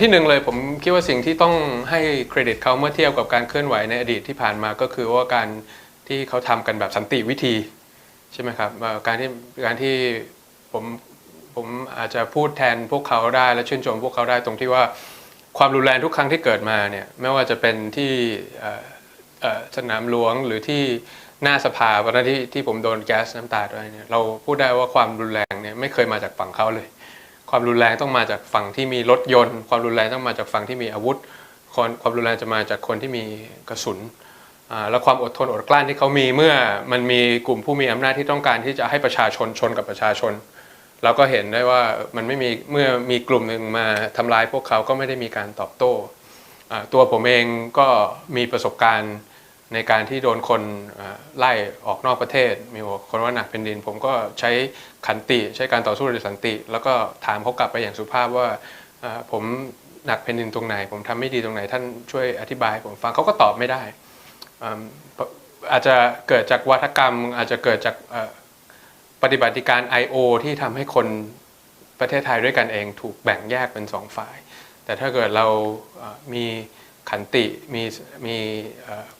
ที่หนึ่งเลยผมคิดว่าสิ่งที่ต้องให้เครดิตเขาเมื่อเทียบกับการเคลื่อนไหวในอดีตที่ผ่านมาก็คือว่าการที่เขาทำกันแบบสันติวิธีใช่ไหมครับการที่การที่ผมผมอาจจะพูดแทนพวกเขาได้และชื่นชมพวกเขาได้ตรงที่ว่าความรุนแรงทุกครั้งที่เกิดมาเนี่ยไม่ว่าจะเป็นที่สนามหลวงหรือที่หน้าสภาวันนั้นที่ที่ผมโดนแก๊สน้ำตาด้วยเนี่ยเราพูดได้ว่าความรุนแรงเนี่ยไม่เคยมาจากฝั่งเขาเลย ความรุนแรงต้องมาจากฝั่งที่มีรถยนต์ ความรุนแรงต้องมาจากฝั่งที่มีอาวุธ ความความรุนแรงจะมาจากคนที่มีกระสุนอ่าและความอดทนอดกลั้นที่เขามีเมื่อมันมีกลุ่มผู้มีอำนาจที่ต้องการที่จะให้ประชาชนชนกับประชาชน เราก็เห็นได้ว่ามันไม่มีเมื่อมีกลุ่มหนึ่งมาทำร้ายพวกเขาก็ไม่ได้มีการตอบโต้อ่าตัวผมเองก็มีประสบการณ์ ในการที่โดนคนไล่ออกนอกประเทศ มีคนว่าหนักเป็นดิน ผมก็ใช้ขันติใช้การต่อสู้โดยสันติ แล้วก็ถามเขากลับไปอย่างสุภาพว่าผมหนักเป็นดินตรงไหน ผมทำไม่ดีตรงไหน ท่านช่วยอธิบาย ผมฟังเขาก็ตอบไม่ได้อาอาจจะเกิดจากวัฒกรรม อาจจะเกิดจากปฏิบัติการ I.O. ที่ทำให้คนประเทศไทยด้วยกันเอง ถูกแบ่งแยกเป็นสองฝ่าย แต่ถ้าเกิดเรามี ขันติมีมี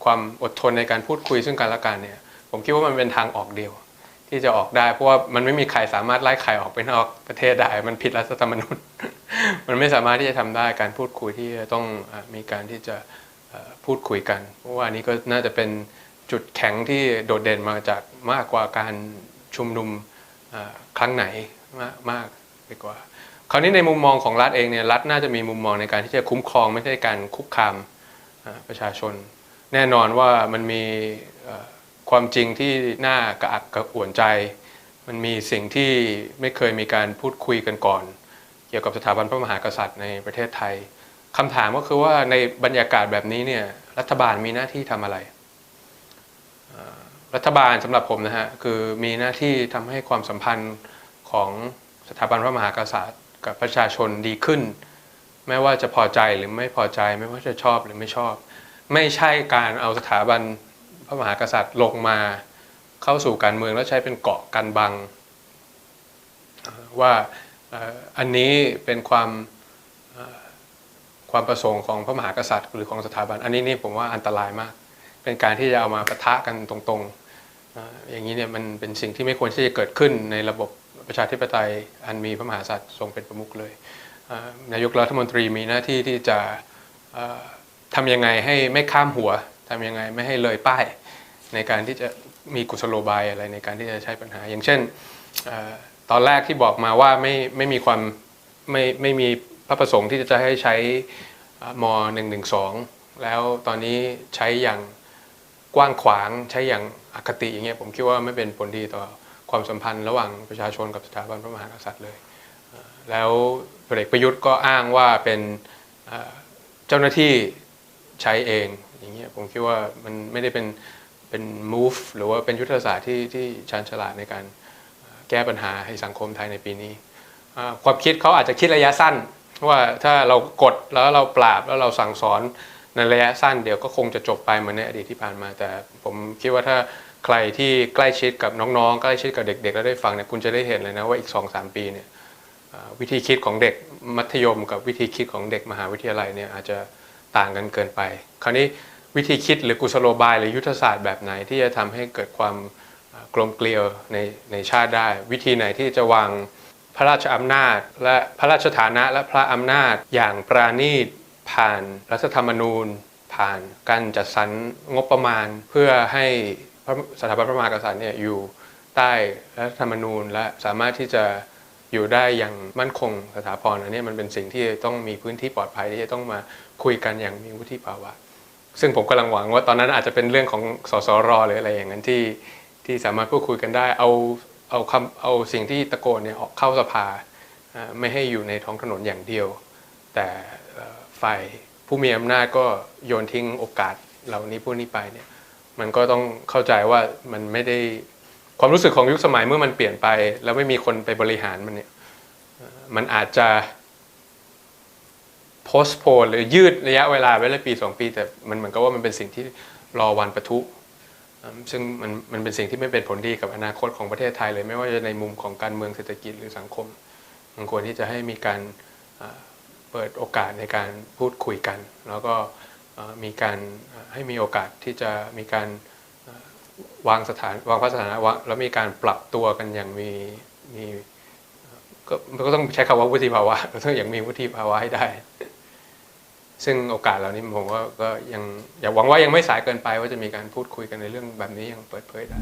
ความอดทนในการพูดคุยซึ่งกันและกันเนี่ยผมคิดว่ามันเป็นทางออกเดียว ที่จะออกได้เพราะว่ามันไม่มีใครสามารถไล่ใครออกไปนอกประเทศได้มันผิดรัฐธรรมนูญมันไม่สามารถที่จะทำได้การพูดคุยที่ต้องมีการที่จะพูดคุยกัน เพราะว่าอันนี้ก็น่าจะเป็นจุดแข็งที่โดดเด่นมาจากมากกว่าการชุมนุมครั้งไหนมากมากไปกว่า คราวนี้ในมุมมองของรัฐเองเนี่ยรัฐน่าจะมีมุมมองในการที่จะคุ้มครองไม่ใช่การคุกคามประชาชน แน่นอนว่ามันมีความจริงที่น่ากระอักกระอ่วนใจ มันมีสิ่งที่ไม่เคยมีการพูดคุยกันก่อน เกี่ยวกับสถาบันพระมหากษัตริย์ในประเทศไทยคำถามก็คือว่าในบรรยากาศแบบนี้เนี่ยรัฐบาลมีหน้าที่ทำอะไรรัฐบาลสำหรับผมนะฮะคือมีหน้าที่ทำให้ความสัมพันธ์ของสถาบันพระมหากษัตริย์ กับประชาชนดีขึ้น ไม่ว่าจะพอใจหรือไม่พอใจ ไม่ว่าจะชอบหรือไม่ชอบ ไม่ใช่การเอาสถาบันพระมหากษัตริย์ลงมาเข้าสู่การเมืองแล้วใช้เป็นเกาะกันบัง ว่าอันนี้เป็นความความประสงค์ของพระมหากษัตริย์ หรือของสถาบัน อันนี้นี่ผมว่าอันตรายมาก เป็นการที่จะเอามาปะทะกันตรงๆอย่างนี้เนี่ยมันเป็นสิ่งที่ไม่ควรที่จะเกิดขึ้นในระบบ ประชาธิปไตยอันมีพระมหากษัตริย์ทรงเป็นประมุขเลยนายกรัฐมนตรีมีหน้าที่ที่จะทำยังไงให้ไม่ข้ามหัวทำยังไงไม่ให้เลยป้ายในการที่จะมีกุศโลบายอะไรในการที่จะใช้ปัญหา อย่างเช่นตอนแรกที่บอกมาว่าไม่ไม่มีความไม่ไม่มีพระประสงค์ที่จะให้ใช้ม .112 แล้วตอนนี้ใช้อย่างกว้างขวางใช้อย่างอคติอย่างเงี้ยผมคิดว่าไม่เป็นผลดีต่อ ความสัมพันธ์ระหว่างประชาชนกับสถาบันพระมหากษัตริย์เลย แล้วพลเอกประยุทธ์ก็อ้างว่าเป็นเจ้าหน้าที่ใช้เองอย่างเงี้ยผมคิดว่ามันไม่ได้เป็นเป็น move หรือว่าเป็นยุทธศาสตร์ที่ที่ชาญฉลาดในการแก้ปัญหาให้สังคมไทยในปีนี้ ความคิดเขาอาจจะคิดระยะสั้น ว่าถ้าเรากดแล้วเราปราบแล้วเราสั่งสอนในระยะสั้นเดี๋ยวก็คงจะจบไปเหมือนในอดีตที่ผ่านมา แต่ผมคิดว่าถ้า ใครที่ใกล้ชิดกับน้องๆ ใกล้ชิดกับเด็ก ๆ แล้วได้ฟังเนี่ยคุณจะได้เห็นเลยนะว่าอีก 2-3 ปีเนี่ยวิธีคิดของเด็กมัธยมกับวิธีคิดของเด็กมหาวิทยาลัยเนี่ยอาจจะต่างกันเกินไป คราวนี้วิธีคิดหรือกุศโลบายหรือยุทธศาสตร์แบบไหนที่จะทำให้เกิดความกลมเกลียวในในชาติได้ วิธีไหนที่จะวางพระราชอำนาจ และพระราชฐานะและพระอำนาจอย่างปราณีตผ่านรัฐธรรมนูญ ผ่านการจัดสรรงบประมาณ เพื่อให้ สถาบันพระมหากษัตริย์เนี่ยอยู่ใต้รัฐธรรมนูญ และสามารถที่จะอยู่ได้อย่างมั่นคงสถาพรอันนี้มันเป็นสิ่งที่ต้องมีพื้นที่ปลอดภัยที่จะต้องมาคุยกันอย่างมีวุฒิภาวะ ซึ่งผมกำลังหวังว่าตอนนั้นอาจจะเป็นเรื่องของสสรหรืออะไรอย่างนั้นที่ที่สามารถพูดคุยกันได้เอาเอาคำเอาสิ่งที่ตะโกนเนี่ยออกเข้าสภาไม่ให้อยู่ในท้องถนนอย่างเดียว แต่ฝ่ายผู้มีอำนาจก็โยนทิ้งโอกาสเหล่านี้พวกนี้ไปเนี่ย มันก็ต้องเข้าใจว่ามันไม่ได้ความรู้สึกของยุคสมัยเมื่อมันเปลี่ยนไป แล้วไม่มีคนไปบริหารมันเนี่ยมันอาจจะ postpone หรือยืดระยะเวลาไว้เลยปี 2 ปี แต่มันเหมือนกับว่ามันเป็นสิ่งที่รอวันประทุ ซึ่งมันมันเป็นสิ่งที่ไม่เป็นผลดีกับอนาคตของประเทศไทยเลย ไม่ว่าจะในมุมของการเมืองเศรษฐกิจหรือสังคมมันควรที่จะให้มีการเปิดโอกาสในการพูดคุยกัน แล้วก็ มีการให้มีโอกาสที่จะมีการวางสถานวางพระสถานะวาแล้วมีการปรับตัวกันอย่างมีมีก็ต้องใช้คำว่าวุฒิภาวะต้องอย่างมีวุฒิภาวะให้ได้ ซึ่งโอกาสเหล่านี้ผมว่าก็ยังอยากหวังว่ายังไม่สายเกินไปว่าจะมีการพูดคุยกันในเรื่องแบบนี้อย่างเปิดเผยได้